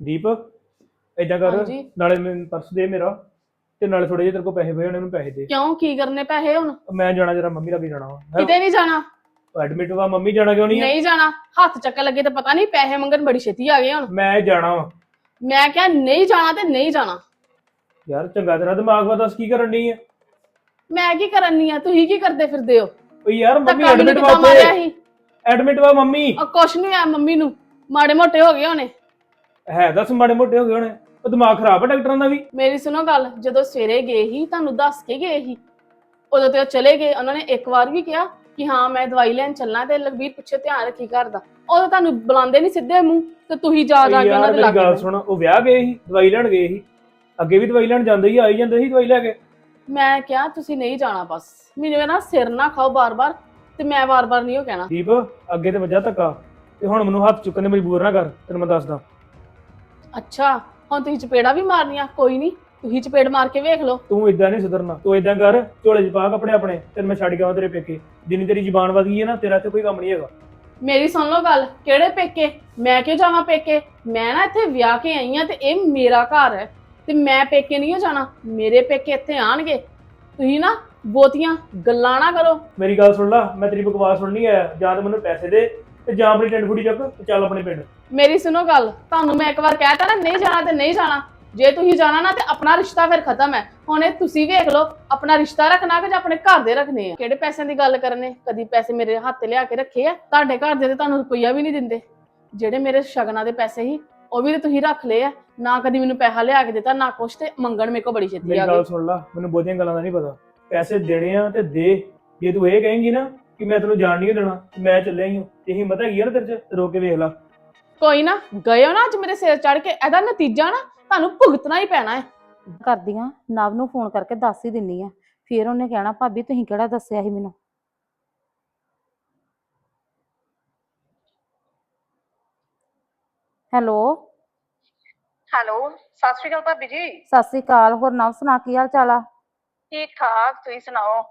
ਦੀਪ ਏਦਾਂ ਕਰ ਹਾਂਜੀ। ਨਾਲੇ ਮੈਨੂੰ ਪਰਸ ਦੇ ਮੇਰਾ ਤੇ ਨਾਲੇ ਥੋੜੇ ਜਿਹੇ ਤੇਰੇ ਕੋਲ ਪੈਸੇ ਪਏ ਹੋਣੇ ਉਹਨੂੰ ਪੈਸੇ ਦੇ। ਕਿਉਂ? ਕੀ ਕਰਨੇ ਪੈਸੇ ਹੁਣ? ਮੈਂ ਜਾਣਾ ਜਰਾ ਮੰਮੀ ਲੱਗ ਜਾਣਾ ਵਾ। ਕਿਤੇ ਨਹੀਂ ਜਾਣਾ? ਐਡਮਿਟ ਵਾ ਮੰਮੀ ਜਾਣਾ ਕਿਉਂ ਨਹੀਂ ਆ? ਨਹੀਂ ਜਾਣਾ। ਹੱਥ ਚੱਕਣ ਲੱਗੇ ਤਾਂ ਪਤਾ ਨਹੀਂ ਪੈਸੇ ਮੰਗਣ ਬੜੀ ਛੇਤੀ ਆ ਗਏ ਹੁਣ। ਮੈਂ ਜਾਣਾ ਵਾ। ਮੈਂ ਕਿਹਾ ਨਹੀਂ ਜਾਣਾ ਤੇ ਨਹੀਂ ਜਾਣਾ। ਯਾਰ ਚੰਗਾ ਤੇਰਾ ਦਿਮਾਗ ਵਾ ਦੱਸ ਕੀ ਕਰਨ ਡਈ ਆ? ਮੈਂ ਕੀ ਕਰਨੀ ਆ? ਤੁਸੀਂ ਕੀ ਕਰਦੇ ਫਿਰਦੇ ਹੋ? ਓਏ ਯਾਰ ਮੰਮੀ ਧੱਕਾ ਐਡਮਿਟ ਵਾ ਕਿੱਦਾਂ ਮਾਰਿਆ ਉੱਥੇ ਸੀ? ਐਡਮਿਟ ਵਾ ਮੰਮੀ। ਕੁਛ ਨਹੀਂ ਆ ਮੰਮੀ ਨੂੰ। ਮਾੜੇ ਮੋਟੇ ਹੋ ਗਏ ਹੋਣੇ। ਹੈ ਦੱਸ ਮਾੜੇ ਮੋਟੇ ਹੋ ਗਏ ਹੋਣੇ। ਉਹ ਦਿਮਾਗ ਖਰਾਬ ਆ ਡਾਕਟਰਾਂ ਦਾ ਵੀ। ਮੇਰੀ ਸੁਣੋ ਗੱਲ ਜਦੋਂ ਸਵੇਰੇ ਗਏ ਸੀ ਤੁਹਾਨੂੰ ਦੱਸ ਕੇ ਗਏ ਸੀ। ਉਦੋਂ ਤੇ ਉਹ ਚਲੇ ਗਏ। ਉਹਨਾਂ ਨੇ ਇੱਕ ਵਾਰ ਵੀ ਕਿਹਾ ਕਿ ਹਾਂ ਮੈਂ ਦਵਾਈ ਲੈਣ ਚੱਲਣਾ ਤੇ ਲਖਬੀਰ ਪਿੱਛੇ ਧਿਆਨ ਰੱਖੀ ਘਰ ਦਾ। ਉਦੋਂ ਤੁਹਾਨੂੰ ਬੁਲਾਉਂਦੇ ਨਹੀਂ ਸਿੱਧੇ ਮੂੰਹ ਤੇ ਤੁਸੀਂ ਜਾ ਜਾ ਕੇ ਉਹਨਾਂ ਯਾਰ ਦੇ ਮੇਰੀ ਲਾਗੇ ਗੱਲ। ਸੁਣ ਉਹ ਵਿਆਹ ਗਏ ਸੀ ਦਵਾਈ ਲੈਣ ਗਏ ਸੀ। ਅੱਗੇ ਵੀ ਦਵਾਈ ਲੈਣ ਜਾਂਦੇ ਸੀ ਆਈ ਜਾਂਦੇ ਸੀ ਦਵਾਈ ਲੈ ਕੇ। ਮੈਂ ਕਿਹਾ ਤੁਸੀਂ ਨਹੀਂ ਜਾਣਾ ਬਸ। ਮੈਨੂੰ ਨਾ ਸਿਰ ਨਾ ਖਾਓ ਬਾਰ-ਬਾਰ ਤੇ ਮੈਂ ਬਾਰ-ਬਾਰ ਨਹੀਂ ਉਹ ਕਹਿਣਾ। ਦੀਪ ਅੱਗੇ ਤੇ ਵੱਜਾ ਧੱਕਾ। ਤੇ ਹੁਣ ਮੈਨੂੰ ਹੱਥ ਚੁੱਕਣ ਦੇ ਮਜਬੂਰ ਨਾ ਕਰ ਤੈਨੂੰ ਮੈਂ ਦੱਸਦਾ। ਅੱਛਾ ਹੁਣ ਤੁਸੀਂ ਚਪੇੜਾ ਵੀ ਮਾਰਨੀਆਂ ਕੋਈ ਨਹੀਂ ਤੁਸੀਂ ਚਪੇੜ ਮਾਰ ਕੇ ਵੇਖ ਲਓ। ਤੂੰ ਇਦਾਂ ਨਹੀਂ ਸੁਧਰਨਾ ਤੂੰ ਇਦਾਂ ਕਰ ਝੋਲੇ 'ਚ ਪਾ ਕੱਪੜੇ ਆਪਣੇ ਤੈਨੂੰ ਮੈਂ ਛੱਡ ਕੇ ਆਵਾਂ ਤੇਰੇ ਪੇਕੇ। ਜਿੰਨੀ ਤੇਰੀ ਜ਼ੁਬਾਨ ਵਧ ਗਈ ਹੈ ਨਾ ਤੇਰਾ ਤੇ ਕੋਈ ਕੰਮ ਨਹੀਂ ਹੈਗਾ। ਮੇਰੀ ਸੁਣ ਲਓ ਗੱਲ ਕਿਹੜੇ ਪੇਕੇ? ਮੈਂ ਕਿਉਂ ਜਾਵਾਂ ਪੇਕੇ? ਮੈਂ ਨਾ ਇੱਥੇ ਵਿਆਹ ਕੇ ਆਈ ਆ ਤੇ ਇਹ ਮੇਰਾ ਘਰ ਹੈ। ਤੇ ਮੈਂ ਪੇਕੇ ਨਹੀਂ ਜਾਣਾ ਮੇਰੇ ਪੇਕੇ ਇੱਥੇ ਆਣਗੇ। ਤੁਸੀਂ ਨਾ ਬਹੁਤੀਆਂ ਗੱਲਾਂ ਨਾ ਕਰੋ। ਮੇਰੀ ਗੱਲ ਸੁਣ ਲੈ ਮੈਂ ਤੇਰੀ ਬਕਵਾਸ ਸੁਣਨੀ ਆਇਆ ਜਾਂ ਤਾਂ ਮੈਨੂੰ ਪੈਸੇ ਦੇ ਤੇ ਜਾਂ ਆਪਣੀ ਟੈਂਟ ਫੁੱਟੀ ਚੱਕ ਤੇ ਚੱਲ ਆਪਣੇ ਪਿੰਡ। ਮੇਰੀ ਸੁਣੋ ਗੱਲ ਤੁਹਾਨੂੰ ਮੈਂ ਇੱਕ ਵਾਰ ਕਹਿਤਾ ਨਾ ਨਹੀਂ ਜਾਣਾ ਤੇ ਨਹੀਂ ਜਾਣਾ। ਜੇ ਤੁਸੀਂ ਜਾਣਾ ਨਾ ਤੇ ਆਪਣਾ ਰਿਸ਼ਤਾ ਫਿਰ ਖਤਮ ਹੈ। ਹੁਣ ਇਹ ਤੁਸੀਂ ਵੇਖ ਲਓ ਆਪਣਾ ਰਿਸ਼ਤਾ ਰੱਖਣਾ ਕਿ ਜਾਂ ਆਪਣੇ ਘਰ ਦੇ ਰੱਖਣੇ ਆ? ਕਿਹੜੇ ਪੈਸਿਆਂ ਦੀ ਗੱਲ ਕਰਨੇ? ਕਦੀ ਪੈਸੇ ਮੇਰੇ ਹੱਥ ਲਿਆ ਕੇ ਰੱਖੇ ਆ? ਤੁਹਾਡੇ ਘਰ ਦੇ ਤੇ ਤੁਹਾਨੂੰ ਰੁਪਈਆ ਵੀ ਨਹੀਂ ਦਿੰਦੇ। ਜਿਹੜੇ ਮੇਰੇ ਸ਼ਗਨਾਂ ਦੇ ਪੈਸੇ ਸੀ ਉਹ ਵੀ ਤੇ ਤੁਸੀਂ ਰੱਖ ਲਏ ਆ। ਨਾ ਕਦੀ ਮੈਨੂੰ ਪੈਸਾ ਲਿਆ ਕੇ ਦਿੱਤਾ ਨਾ ਕੁਛ ਤੇ ਮੰਗਣ ਮੇਰੇ ਕੋ ਬੜੀ ਛੇਤੀ ਮੇਰੀ ਆ ਗੱਲ ਗਈ। ਸੁਣ ਲੈ ਮੈਨੂੰ ਬਹੁਤੀਆਂ ਗੱਲਾਂ ਦਾ ਨਹੀਂ ਪਤਾ। ਪੈਸੇ ਦੇਣੇ ਆ ਤੇ ਦੇ। ਜੇ ਤੂੰ ਇਹ ਕਹੇਂਗੀ ਨਾ ਕਿ ਮੈਂ ਤੈਨੂੰ ਜਾਣ ਨਹੀਂ ਦੇਣਾ ਮੈਂ ਚੱਲਿਆ ਹੀ ਹਾਂ। ਤੇ ਹਿੰਮਤ ਹੈਗੀ ਆ ਨਾ ਤੇਰੇ 'ਚ? ਤੇ ਰੋਕ ਕੇ ਵੇਖ ਲੈ। ਕੋਈ ਨਾ ਗਏ ਹੋ ਨਾ ਅੱਜ ਮੇਰੇ ਸਿਰ ਚੜ ਕੇ। ਇਹਦਾ ਨਤੀਜਾ ਨਾ ਤੁਹਾਨੂੰ ਭੁਗਤਣਾ ਹੀ ਪੈਣਾ ਹੈ। ਕਰਦੀ ਆ ਨਵ ਨੂੰ ਫੋਨ ਕਰਕੇ ਦੱਸ ਹੀ ਦਿੰਨੀ ਆ। ਫਿਰ ਉਹਨੇ ਕਹਿਣਾ ਭਾਬੀ ਤੁਸੀਂ ਕਿਹੜਾ ਦੱਸਿਆ ਸੀ ਮੈਨੂੰ? ਹੈਲੋ? ਹੈਲੋ ਸਤਿ ਸ਼੍ਰੀ ਅਕਾਲ ਭਾਬੀ ਜੀ। ਸਤਿ ਸ੍ਰੀ ਅਕਾਲ ਹੋਰ ਨਵ ਸੁਣਾ ਕੀ ਹਾਲ ਚਾਲ ਆ? ਠੀਕ ਠਾਕ ਤੁਸੀਂ ਸੁਣਾਓ?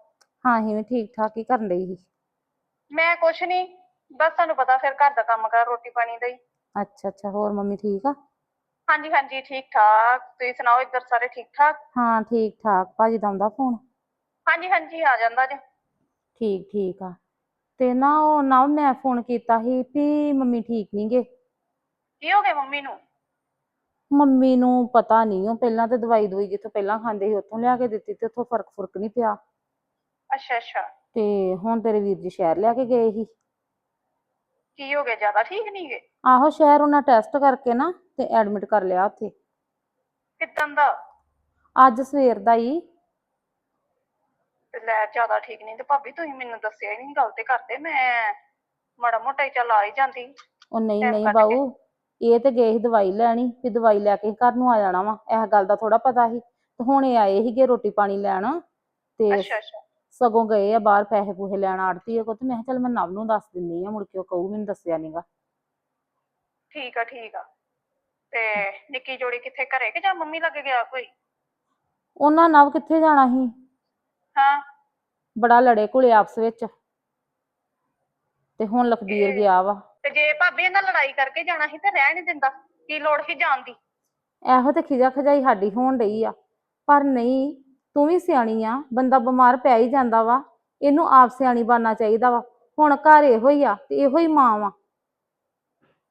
ਹਾਂ ਹੀ ਠੀਕ ਠਾਕ ਹੀ ਕਰਨ ਲਈ ਸੀ। ਮੈਂ ਕੁਛ ਨਹੀਂ ਬਸ ਤੁਹਾਨੂੰ ਪਤਾ ਫਿਰ ਘਰ ਦਾ ਕੰਮ ਕਰ ਰੋਟੀ ਪਾਣੀ ਦਾ ਹੀ। ਅੱਛਾ ਅੱਛਾ ਹੋਰ ਮੰਮੀ ਠੀਕ ਆ? ਹਾਂਜੀ ਹਾਂਜੀ ਠੀਕ ਠਾਕ। ਤੁਸੀਂ ਸੁਣਾਓ ਇੱਧਰ ਸਾਰੇ ਠੀਕ ਠਾਕ? ਹਾਂ ਠੀਕ ਠਾਕ। ਭਾਜੀ ਦਾ ਆਉਂਦਾ ਫੋਨ? ਹਾਂਜੀ ਹਾਂਜੀ ਆ ਜਾਂਦਾ ਜੀ। ਠੀਕ ਠੀਕ ਆ। ਤੇ ਨਾ ਉਹ ਨਵ ਮੈਂ ਫੋਨ ਕੀਤਾ ਸੀ ਵੀ ਮੰਮੀ ਠੀਕ ਨੀ ਗੇ। ਕੀ ਹੋ ਗਿਆ ਮੰਮੀ ਨੂੰ? ਮੰਮੀ ਨੂੰ ਪਤਾ ਨਹੀਂ ਉਹ ਪਹਿਲਾਂ ਤੇ ਦਵਾਈ ਦਵਾਈ ਜਿੱਥੋਂ ਪਹਿਲਾਂ ਖਾਂਦੇ ਸੀ ਉੱਥੋਂ ਲਿਆ ਕੇ ਦਿੱਤੀ ਤੇ ਉੱਥੋਂ ਫ਼ਰਕ ਫੁਰਕ ਨਹੀਂ ਪਿਆ। ਅੱਛਾ ਅੱਛਾ। ਤੇ ਹੁਣ ਤੇਰੇ ਵੀਰ ਜੀ ਸ਼ਹਿਰ ਲਿਆ ਕੇ ਗਏ ਸੀ। ਕੀ ਹੋ ਗਿਆ? ਜ਼ਿਆਦਾ ਠੀਕ ਨਹੀਂ ਗੇ? ਆਹੋ ਸ਼ਹਿਰ ਉਹਨਾਂ ਟੈਸਟ ਕਰਕੇ ਨਾ ਤੇ ਐਡਮਿਟ ਕਰ ਲਿਆ ਉੱਥੇ। ਕਿਦਾਂ ਦਾ? ਅੱਜ ਸਵੇਰ ਦਾ ਹੀ ਤੇ ਲੈ ਜ਼ਿਆਦਾ ਠੀਕ ਨਹੀਂ ਤੇ ਭਾਬੀ ਤੁਸੀਂ ਮੈਨੂੰ ਦੱਸਿਆ ਹੀ ਨਹੀਂ ਗੱਲ ਤੇ ਕਰਦੇ ਮੈਂ। ਮਾੜਾ ਮੋਟਾ ਹੀ ਚੱਲ ਆ ਹੀ ਜਾਂਦੀ। ਉਹ ਨਹੀਂ ਨਹੀਂ ਕੱਢ ਕੇ। ਬਾਊ ਇਹ ਤੇ ਗਏ ਸੀ ਦਵਾਈ ਲੈਣੀ ਵੀ ਦਵਾਈ ਲੈ ਕੇ ਘਰ ਨੂੰ ਆ ਜਾਣਾ ਵਾ। ਇਹ ਗੱਲ ਦਾ ਥੋੜਾ ਪਤਾ ਸੀ। ਤੇ ਹੁਣ ਇਹ ਆਏ ਸੀਗੇ ਰੋਟੀ ਪਾਣੀ ਲੈਣ। ਤੇ ਅੱਛਾ ਅੱਛਾ। ਸਗੋਂ ਗਏ ਆ ਬਾਹਰ ਪੈਸੇ ਪੂਸੇ ਲੈਣ ਆੜਤੀ ਕੋ ਤੇ ਮੈਂ ਕਿਹਾ ਚੱਲ ਮੈਂ ਨਵ ਨੂੰ ਦੱਸ ਦਿੰਨੀ ਆ ਮੁੜ ਕੇ ਉਹ ਕਹੂ ਮੈਨੂੰ ਦੱਸਿਆ ਨੀਗਾ ਠੀਕ ਆ ਠੀਕ ਆ। ਤੇ ਨਿੱਕੀ ਜੋੜੀ ਕਿੱਥੇ ਘਰੇ ਕਿ ਜਾਂ ਮੰਮੀ ਲੱਗ ਗਿਆ ਕੋਈ? ਉਹਨਾਂ ਨਵ ਕਿੱਥੇ ਜਾਣਾ ਸੀ? ਹਾਂ। ਬੜਾ ਲੜੇ ਘੁਲੇ ਆਪਸ ਵਿੱਚ। ਤੇ ਹੁਣ ਲਖਬੀਰ ਗਿਆ ਵਾ। ਤੇ ਜੇ ਭਾਬੀ ਇਹਨਾਂ ਲੜਾਈ ਕਰਕੇ ਜਾਣਾ ਸੀ ਤੇ ਰਹਿ ਨਹੀਂ ਦਿੰਦਾ ਕੀ ਲੋੜ ਸੀ ਜਾਣ ਦੀ? ਇਹੋ ਤੇ ਖਿਜਾ ਖਜਾਈ ਸਾਡੀ ਹੋਣ ਡਈ ਆ। ਪਰ ਨਹੀਂ ਤੂੰ ਵੀ ਸਿਆਣੀ ਆ ਬੰਦਾ ਬਿਮਾਰ ਪੈ ਹੀ ਜਾਂਦਾ ਵਾ ਇਹਨੂੰ ਆਪ ਸਿਆਣੀ ਬਣਨਾ ਚਾਹੀਦਾ ਵਾ। ਹੁਣ ਘਰ ਇਹੋ ਹੀ ਆ ਤੇ ਇਹੋ ਹੀ ਮਾਂ ਵਾ।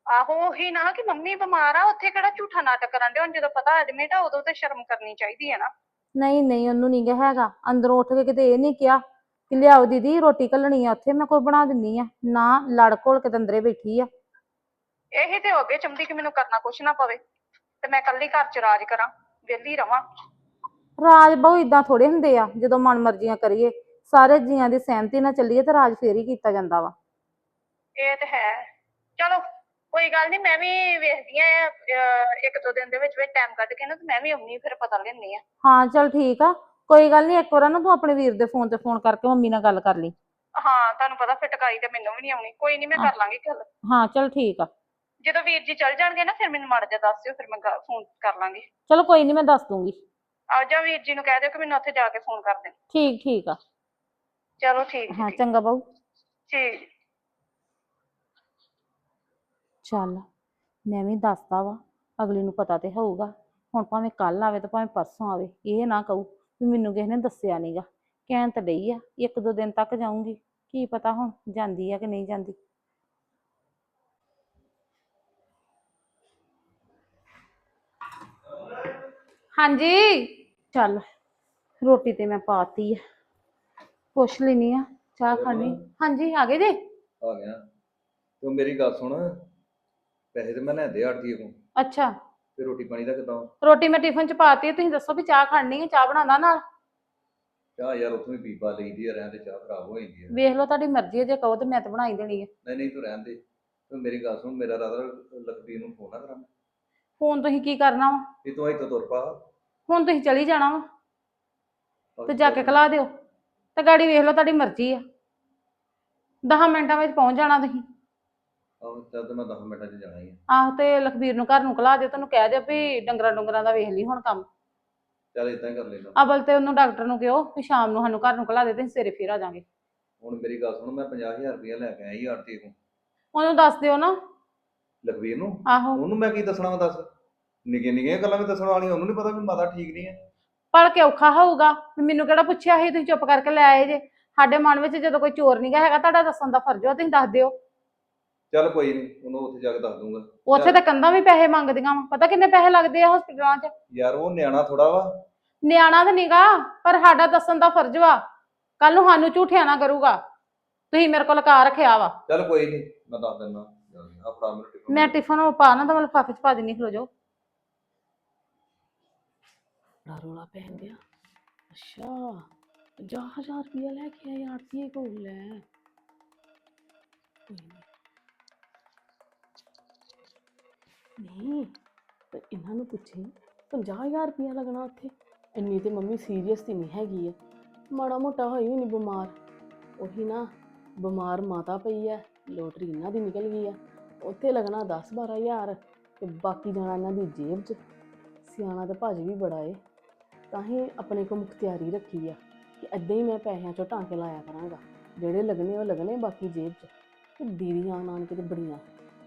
ਆਹੋ ਉਹੀ ਨਾ ਕਿ ਮੰਮੀ ਬਿਮਾਰ ਆ ਉੱਥੇ ਕਿਹੜਾ ਝੂਠਾ ਨਾਟਕ ਕਰਨ ਦੇ ਹੁਣ ਜਦੋਂ ਪਤਾ ਐਡਮਿਟ ਆ ਉਦੋਂ ਤੇ ਸ਼ਰਮ ਕਰਨੀ ਚਾਹੀਦੀ ਹੈ ਨਾ। ਨਹੀਂ ਨਹੀਂ ਉਹਨੂੰ ਨਹੀਂ ਗਾ ਹੈਗਾ। ਅੰਦਰੋਂ ਉੱਠ ਕੇ ਕਿਤੇ ਇਹ ਨਹੀਂ ਕਿਹਾ ਕਿ ਲਿਆਓ ਦੀਦੀ ਰੋਟੀ ਘੱਲਣੀ ਆ ਉੱਥੇ ਮੈਂ ਕੋਈ ਬਣਾ ਦਿੰਨੀ ਆ। ਨਾ ਲੜ ਘੋਲ ਕੇ ਅੰਦਰੇ ਬੈਠੀ ਆ। ਇਹੀ ਤੇ ਹੋ ਗਏ ਚੰਦੀ ਕਿ ਮੈਨੂੰ ਕਰਨਾ ਕੁਛ ਨਾ ਪਵੇ ਤੇ ਮੈਂ ਇਕੱਲੀ ਘਰ ਚ ਰਾਜ ਕਰਾਂ ਵਿਹਲੀ ਰਵਾਂ। ਰਾਜ ਬਹੁ ਇਦਾਂ ਥੋੜੇ ਹੁੰਦੇ ਆ ਜਦੋਂ ਮਨ ਮਰਜ਼ੀਆਂ ਕਰੀਏ। ਸਾਰੇ ਜੀਆਂ ਦੀ ਸਹਿਮਤੀ ਨਾਲ ਚੱਲੀਏ ਤੇ ਰਾਜ ਫੇਰ ਹੀ ਕੀਤਾ ਜਾਂਦਾ ਵਾ। ਇਹ ਤੇ ਹੈ। ਚਲੋ ਕੋਈ ਗੱਲ ਨਹੀਂ ਮੈਂ ਵੀ ਵੇਖਦੀ ਆ ਇੱਕ ਦੋ ਦਿਨ ਦੇ ਵਿੱਚ ਵਿੱਚ ਟਾਈਮ ਕੱਢ ਕੇ ਨਾ ਤੇ ਮੈਂ ਵੀ ਆਉਣੀ ਫਿਰ ਪਤਾ ਲੈਣੀ ਆ। ਹਾਂ ਚਲ ਠੀਕ ਆ। ਕੋਈ ਗੱਲ ਨਹੀਂ ਇੱਕ ਵਾਰ ਨਾ ਤੂੰ ਆਪਣੇ ਵੀਰ ਦੇ ਫੋਨ ਤੇ ਫੋਨ ਕਰਕੇ ਮੰਮੀ ਨਾਲ ਗੱਲ ਕਰ ਲਈ। ਹਾਂ ਤੁਹਾਨੂੰ ਪਤਾ ਫਿਰ ਟਕਾਈ ਤੇ ਮੈਨੂੰ ਵੀ ਨਹੀਂ ਆਉਣੀ। ਕੋਈ ਨਹੀਂ ਮੈਂ ਕਰ ਲਾਂਗੀ ਗੱਲ। ਹਾਂ ਚਲ ਠੀਕ ਆ। ਜਦੋਂ ਵੀਰ ਜੀ ਚੱਲ ਜਾਣਗੇ ਨਾ ਫਿਰ ਮੈਨੂੰ ਮਾੜਾ ਜਿਹਾ ਦੱਸ ਦਿਓ ਫਿਰ ਮੈਂ ਫੋਨ ਕਰ ਲਾਂਗੀ। ਚਲੋ ਕੋਈ ਨਹੀਂ ਮੈਂ ਦੱਸ ਦੂੰਗੀ। ਆ ਜਾ ਵੀਰ ਜੀ ਨੂੰ ਕਹਿ ਦਿਓ ਕਿ ਮੈਨੂੰ ਉੱਥੇ ਜਾ ਕੇ ਫੋਨ ਕਰ ਦੇਣ। ਠੀਕ ਠੀਕ ਆ। ਚਲੋ ਠੀਕ ਜੀ, ਹਾਂ ਚੰਗਾ ਬਾਊ। ਠੀਕ। ਚੱਲ ਮੈਂ ਵੀ ਦੱਸਦਾ ਵਾ ਅਗਲੀ ਨੂੰ ਪਤਾ ਤੇ ਹੋਊਗਾ। ਹੁਣ ਭਾਵੇਂ ਕੱਲ ਆਵੇ ਤੇ ਭਾਵੇਂ ਪਰਸੋਂ ਆਵੇ ਇਹ ਨਾ ਕਹੂ ਵੀ ਮੈਨੂੰ ਕਿਸੇ ਨੇ ਦੱਸਿਆ ਨਹੀਂਗਾ ਕਹਿਣ ਤਾਂ ਡਈ ਆ ਇੱਕ ਦੋ ਦਿਨ ਤੱਕ ਜਾਊਂਗੀ। ਕੀ ਪਤਾ ਹੁਣ ਜਾਂਦੀ ਆ ਕਿ ਨਹੀਂ ਜਾਂਦੀ। ਹਾਂਜੀ। ਚੱਲ ਰੋਟੀ ਤੇ ਮੈਂ ਪਾਤੀ ਆ। ਪੁੱਛ ਲੈਣੀ ਆ ਚਾਹ ਖਾਣੀ ਹਾਂਜੀ ਆ ਗਏ ਜੇ? ਆ ਗਿਆ। ਤੂੰ ਮੇਰੀ ਗੱਲ ਸੁਣ ਪੈਸੇ ਤੇ ਮੈਂ ਲੈਂਦੇ ਆੜਤੀ ਕੋਲ। ਅੱਛਾ। ਤੇ ਰੋਟੀ ਪਾਣੀ ਦਾ ਕਿਦਾਂ? ਰੋਟੀ ਮੈਂ ਟਿਫਨ ਚ ਪਾਤੀ ਆ, ਤੁਸੀਂ ਦੱਸੋ ਵੀ ਚਾਹ ਖਾਣੀ ਹੈ ਚਾਹ ਬਣਾਉਂਦਾ ਨਾਲ? ਚਾਹ ਯਾਰ ਉੱਥੋਂ ਵੀ ਪੀਪਾ ਲਈਦੀ ਆ ਰਹਿਣ ਤੇ ਚਾਹ ਖਰਾਬ ਹੋ ਜਾਂਦੀ ਆ। ਵੇਖ ਲਓ ਤੁਹਾਡੀ ਮਰਜ਼ੀ ਹੈ ਜੇ ਕਹੋ ਤੇ ਮੈਂ ਤਾਂ ਬਣਾਈ ਦੇਣੀ ਹੈ ਨਹੀਂ ਨਹੀਂ ਤੂੰ ਰਹਿਣ ਦੇ। ਤੂੰ ਮੇਰੀ ਗੱਲ ਸੁਣ ਮੇਰਾ ਰਾਦਰ ਲਖਬੀਰ ਨੂੰ ਫੋਨ ਨਾ ਕਰਾਂ। ਹੁਣ ਤੁਸੀਂ ਕੀ ਕਰਨਾ ਵਾ? ਇਹ ਤੂੰ ਇੱਥੋਂ ਤੁਰ ਪਾ। ਹੁਣ ਤੁਸੀਂ ਚਲੀ ਜਾਣਾ ਵਾ ਤੇ ਜਾ ਕੇ ਖਲਾ ਦਿਓ। ਤੇ ਗਾੜੀ ਵੇਖ ਲਓ ਤੁਹਾਡੀ ਮਰਜ਼ੀ ਆ। 10 ਮਿੰਟਾਂ ਵਿੱਚ ਪਹੁੰਚ ਜਾਣਾ ਤੁਸੀਂ। ਆਹ ਚੱਲ ਤੇ ਮੈਂ 10 ਮਿੰਟਾਂ 'ਚ ਜਾਣਾ ਹੀ ਆ। ਆਹੋ ਤੇ ਲਖਬੀਰ ਨੂੰ ਘਰ ਨੂੰ ਖਲਾ ਦਿਓ ਤੈਨੂੰ ਕਹਿ ਦਿਓ ਵੀ ਡੰਗਰਾਂ ਡੁੰਗਰਾਂ ਦਾ ਵੇਖ ਲਈ ਹੁਣ ਕੰਮ। ਚੱਲ ਇਦਾਂ ਹੀ ਕਰ ਲੈਣਾ ਅਬਲ ਤੇ ਉਹਨੂੰ ਡਾਕਟਰ ਨੂੰ ਕਿਹੋ ਵੀ ਸ਼ਾਮ ਨੂੰ ਸਾਨੂੰ ਘਰ ਨੂੰ ਖਲਾ ਦੇ ਤੇ ਅਸੀਂ ਸਵੇਰੇ ਫੇਰ ਆ ਜਾਾਂਗੇ ਹੁਣ ਮੇਰੀ ਗੱਲ ਸੁਣ ਮੈਂ 50000 ਰੁਪਇਆ ਲੈ ਕੇ ਆਈ ਆੜਤੀ ਕੋਲ। ਉਹਨੂੰ ਦੱਸ ਦਿਓ ਨਾ। ਲਖਬੀਰ ਨੂੰ? ਆਹੋ। ਉਹਨੂੰ ਮੈਂ ਕੀ ਦੱਸਣਾ ਵਾ ਦੱਸ? ਨਿੱਕੀਆਂ ਨਿੱਕੀਆਂ ਗੱਲਾਂ ਵੀ ਦੱਸਣ ਵਾਲੀਆਂ ਉਹਨੂੰ ਨਹੀਂ ਪਤਾ ਵੀ ਮਾਤਾ ਠੀਕ ਨਹੀਂ ਹੈ ਪੜ ਕੇ ਔਖਾ ਹੋਊਗਾ ਵੀ ਮੈਨੂੰ ਕਿਹੜਾ ਪੁੱਛਿਆ ਸੀ ਤੁਸੀਂ ਚੁੱਪ ਕਰਕੇ ਲੈ ਆਏ ਜੇ। ਸਾਡੇ ਮਨ ਵਿੱਚ ਜਦੋਂ ਕੋਈ ਚੋਰ ਨਹੀਂਗਾ ਹੈਗਾ ਤੁਹਾਡਾ ਦੱਸਣ ਦਾ ਫਰਜ਼ ਹੋ ਤੁਸੀਂ ਦੱਸ ਦਿਓ। ਚੱਲ ਕੋਈ ਨਹੀਂ ਉਹਨੂੰ ਉੱਥੇ ਜਾ ਕੇ ਦੱਸ ਦੂੰਗਾ। ਉੱਥੇ ਤਾਂ ਕੰਧਾਂ ਵੀ ਪੈਸੇ ਮੰਗਦੀਆਂ ਵਾ ਪਤਾ ਕਿੰਨੇ ਪੈਸੇ ਲੱਗਦੇ ਆ ਹਸਪੀਟਲਾਂ 'ਚ? ਯਾਰ ਉਹ ਨਿਆਣਾ ਥੋੜਾ ਵਾ। ਨਿਆਣਾ ਤਾਂ ਨੀਗਾ ਪਰ ਸਾਡਾ ਦੱਸਣ ਦਾ ਫਰਜ਼ ਵਾ। ਕੱਲ ਨੂੰ ਸਾਨੂੰ ਝੂਠਿਆ ਨਾ ਕਰੂਗਾ। ਤੁਸੀਂ ਮੇਰੇ ਕੋਲ ਕਾਰ ਰੱਖਿਆ ਵਾ। ਚੱਲ ਕੋਈ ਨਹੀਂ ਮੈਂ ਦੱਸ ਦਿੰਦਾ। ਆ ਫੜਾ ਮੈਨੂੰ ਟਿਫਨ। ਮੈਂ ਟਿਫਨ ਉਹ ਪਾ ਨਾ ਤਾਂ ਮੈਂ ਲਿਫਾਫੇ 'ਚ ਪਾ ਦਿੰਨੀ ਖਲੋ ਜਾਓ। ਬੜਾ ਰੋਲਾ ਪੈਣ ਦਿਆ। ਅੱਛਾ 50000 ਰੁਪਇਆ ਲੈ ਕੇ ਆਇਆ ਆਰਤੀ ਕੋਲ, ਲੈ। ਕੋਈ ਨੀ। ਨਹੀਂ ਤੇ ਇਹਨਾਂ ਨੂੰ ਪੁੱਛੇ 50000 ਰੁਪਇਆ ਲੱਗਣਾ ਉੱਥੇ? ਇੰਨੀ ਤੇ ਮੰਮੀ ਸੀਰੀਅਸ ਤੇ ਨਹੀਂ ਹੈਗੀ ਆ। ਮਾੜਾ ਮੋਟਾ ਹੋਈ ਨਹੀਂ ਬਿਮਾਰ। ਉਹੀ ਨਾ, ਬਿਮਾਰ ਮਾਤਾ ਪਈ ਹੈ ਲੋਟਰੀ ਇਹਨਾਂ ਦੀ ਨਿਕਲ ਗਈ ਆ। ਉੱਥੇ ਲੱਗਣਾ 10 12000 ਤੇ ਬਾਕੀ ਜਾਣਾ ਇਹਨਾਂ ਦੀ ਜੇਬ 'ਚ। ਸਿਆਣਾ ਤੇ ਭਾਜੀ ਵੀ ਬੜਾ ਏ। ਤਾਂ ਹੀ ਆਪਣੇ ਕੋ ਮੁਖਤਿਆਰੀ ਰੱਖੀ ਆ ਕਿ ਏਦਾਂ ਹੀ ਮੈਂ ਪੈਸਿਆਂ ਚੋਂ ਟਾਂਕੇ ਲਾਇਆ ਕਰਾਂਗਾ। ਜਿਹੜੇ ਲੱਗਣੇ ਉਹ ਲੱਗਣੇ, ਬਾਕੀ ਜੇਬ 'ਚ। ਤੇ ਦੀਦੀ ਆਣ ਆਣ ਕੇ ਤੇ ਬੜੀਆਂ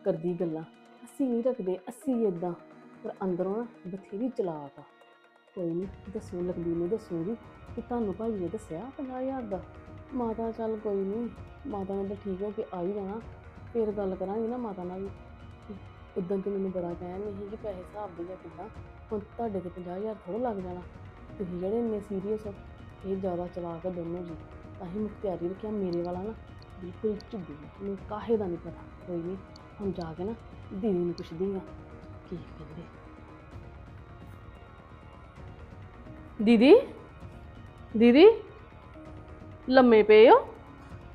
ਕਰਦੀ ਗੱਲਾਂ। ਅਸੀਂ ਨਹੀਂ ਰੱਖਦੇ, ਅਸੀਂ ਇਦਾਂ ਪਰ ਅੰਦਰੋਂ ਨਾ ਬਥੇਰੀ ਚਲਾਕ ਆ। ਕੋਈ ਨਹੀਂ ਦੱਸੂ ਲੱਗਦੀ ਨੂੰ ਦੱਸੂਗੀ ਕਿ ਤੁਹਾਨੂੰ ਭਾਈ ਨੇ ਦੱਸਿਆ 50000 ਦਾ। ਮਾਤਾ, ਚੱਲ ਕੋਈ ਨਹੀਂ ਮਾਤਾ ਨੇ ਤਾਂ ਠੀਕ ਹੋ ਕੇ ਆ ਹੀ ਜਾਣਾ। ਫਿਰ ਗੱਲ ਕਰਾਂਗੇ ਨਾ ਮਾਤਾ ਨਾਲ ਵੀ। ਉਦੋਂ ਤੇ ਮੈਨੂੰ ਬੜਾ ਕਹਿਣ ਨਹੀਂ ਕਿ ਪੈਸੇ ਹਿਸਾਬ ਦੇ ਜਾਂ ਕਿੱਦਾਂ। ਹੁਣ ਤੁਹਾਡੇ ਤੇ 50000 ਥੋੜਾ ਲੱਗ ਜਾਣਾ। ਤੁਸੀਂ ਜਿਹੜੇ ਇੰਨੇ ਸੀਰੀਅਸ ਹੋ ਇਹ ਜ਼ਿਆਦਾ ਚਲਾਕ ਆ ਦੋਨੋਂ ਜੀ। ਤਾਂ ਹੀ ਮੁਖਤਿਆਰੀ ਰੱਖਿਆ ਮੇਰੇ ਵਾਲਾ ਨਾ ਬਿਲਕੁਲ ਆ, ਮੈਨੂੰ ਕਾਹੇ ਦਾ ਨਹੀਂ ਪਤਾ ਕੋਈ ਨਹੀਂ ਹੁਣ ਜਾ ਕੇ ਨਾ ਦੀਦੀ ਨੂੰ ਪੁੱਛਦੀ ਆ ਕੀ ਕਹਿੰਦੇ? ਦੀਦੀ? ਦੀਦੀ? ਲੰਮੇ ਪਏ ਹੋ?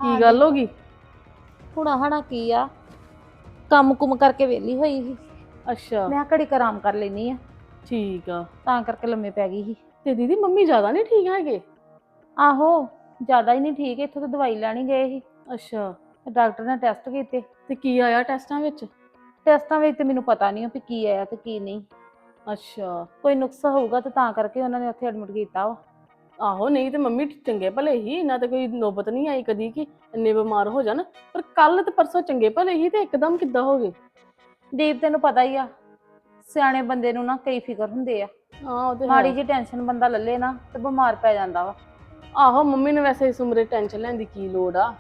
ਕੀ ਗੱਲ ਹੋ ਗਈ? ਹੁਣਾ ਹਣਾ ਕੀ ਆ? ਕੰਮ ਕੁਮ ਕਰਕੇ ਵਿਹਲੀ ਹੋਈ ਸੀ। ਅੱਛਾ। ਮੈਂ ਕਿਹਾ ਘੜੀ ਕੁ ਆਰਾਮ ਕਰ ਲੈਣੀ ਆ। ਠੀਕ ਆ। ਤਾਂ ਕਰਕੇ ਲੰਮੇ ਪੈ ਗਈ ਸੀ। ਤੇ ਦੀਦੀ ਮੰਮੀ ਜ਼ਿਆਦਾ ਨਹੀਂ ਠੀਕ ਹੈਗੇ? ਆਹੋ ਜ਼ਿਆਦਾ ਹੀ ਨਹੀਂ ਠੀਕ ਇੱਥੋਂ ਤਾਂ ਦਵਾਈ ਲੈਣੀ ਗਏ ਸੀ। ਅੱਛਾ। ਤੇ ਡਾਕਟਰ ਨੇ ਟੈਸਟ ਕੀਤੇ। ਤੇ ਕੀ ਆਇਆ ਟੈਸਟਾਂ ਵਿੱਚ? ਟੈਸਟਾਂ ਵਿੱਚ ਤੇ ਮੈਨੂੰ ਪਤਾ ਨਹੀਂ ਵੀ ਕੀ ਆਇਆ ਤੇ ਕੀ ਨਹੀਂ। ਅੱਛਾ। ਕੋਈ ਨੁਕਸ ਹੋਊਗਾ ਤੇ ਤਾਂ ਕਰਕੇ ਉਹਨਾਂ ਨੇ ਉੱਥੇ ਐਡਮਿਟ ਕੀਤਾ ਵਾ। ਆਹੋ ਨਹੀਂ ਤੇ ਮੰਮੀ ਚੰਗੇ ਭਲੇ ਹੀ ਇਹਨਾਂ ਤੇ ਕੋਈ ਨੋਬਤ ਨਹੀਂ ਆਈ ਕਦੀ ਕਿ ਇੰਨੇ ਬਿਮਾਰ ਹੋ ਜਾਣ। ਪਰ ਕੱਲ ਤੇ ਪਰਸੋਂ ਚੰਗੇ ਭਲੇ ਹੀ ਤੇ ਇੱਕਦਮ ਕਿੱਦਾਂ ਹੋ ਗਏ? ਦੀਪ ਤੈਨੂੰ ਪਤਾ ਹੀ ਆ ਸਿਆਣੇ ਬੰਦੇ ਨੂੰ ਨਾ ਕਈ ਫਿਕਰ ਹੁੰਦੇ ਆ। ਹਾਂ ਉਹ ਤੇ ਮਾੜੀ ਹੈ। ਜੀ ਟੈਨਸ਼ਨ ਬੰਦਾ ਲੱਲੇ ਨਾ ਤੇ ਬਿਮਾਰ ਪੈ ਜਾਂਦਾ ਵਾ। ਆਹੋ ਮੰਮੀ ਨੇ ਵੈਸੇ ਇਸ ਉਮਰੇ ਟੈਨਸ਼ਨ ਲੈਣ ਦੀ ਕੀ ਲੋੜ ਆ?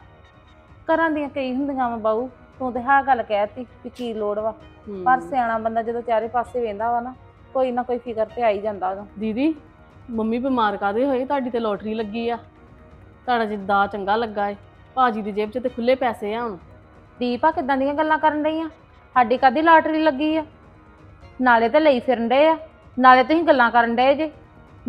ਘਰਾਂ ਦੀਆਂ ਕਈ ਹੁੰਦੀਆਂ ਵਾ ਬਾਊ ਤੂੰ ਤੇ ਹਾਂ ਗੱਲ ਕਹਿਤੀ ਵੀ ਕੀ ਲੋੜ ਵਾ। ਹਮ। ਪਰ ਸਿਆਣਾ ਬੰਦਾ ਜਦੋਂ ਚਾਰੇ ਪਾਸੇ ਵੇਂਦਾ ਵਾ ਨਾ ਕੋਈ ਨਾ ਕੋਈ ਫਿਕਰ ਤੇ ਆ ਹੀ ਜਾਂਦਾ ਉਹਨੂੰ ਦੀਦੀ ਮੰਮੀ ਬਿਮਾਰ ਕਾਦੇ ਹੋਏ? ਤੁਹਾਡੀ ਤੇ ਲੋਟਰੀ ਲੱਗੀ ਆ। ਤੁਹਾਡਾ ਜਿੱਦਾਂ ਚੰਗਾ ਲੱਗਾ ਏ। ਭਾਜੀ ਦੀ ਜੇਬ 'ਚ ਤੇ ਖੁੱਲੇ ਪੈਸੇ ਆ ਹੁਣ। ਦੀਪ ਕਿਦਾਂ ਦੀਆਂ ਗੱਲਾਂ ਕਰਨ ਡਈ ਆ? ਸਾਡੀ ਕਾਦੀ ਲਾਟਰੀ ਲੱਗੀ ਆ? ਨਾਲੇ ਤੇ ਲਈ ਫਿਰਨ ਡਏ ਆ। ਨਾਲੇ ਤੁਸੀਂ ਗੱਲਾਂ ਕਰਨ ਡਏ ਜੇ।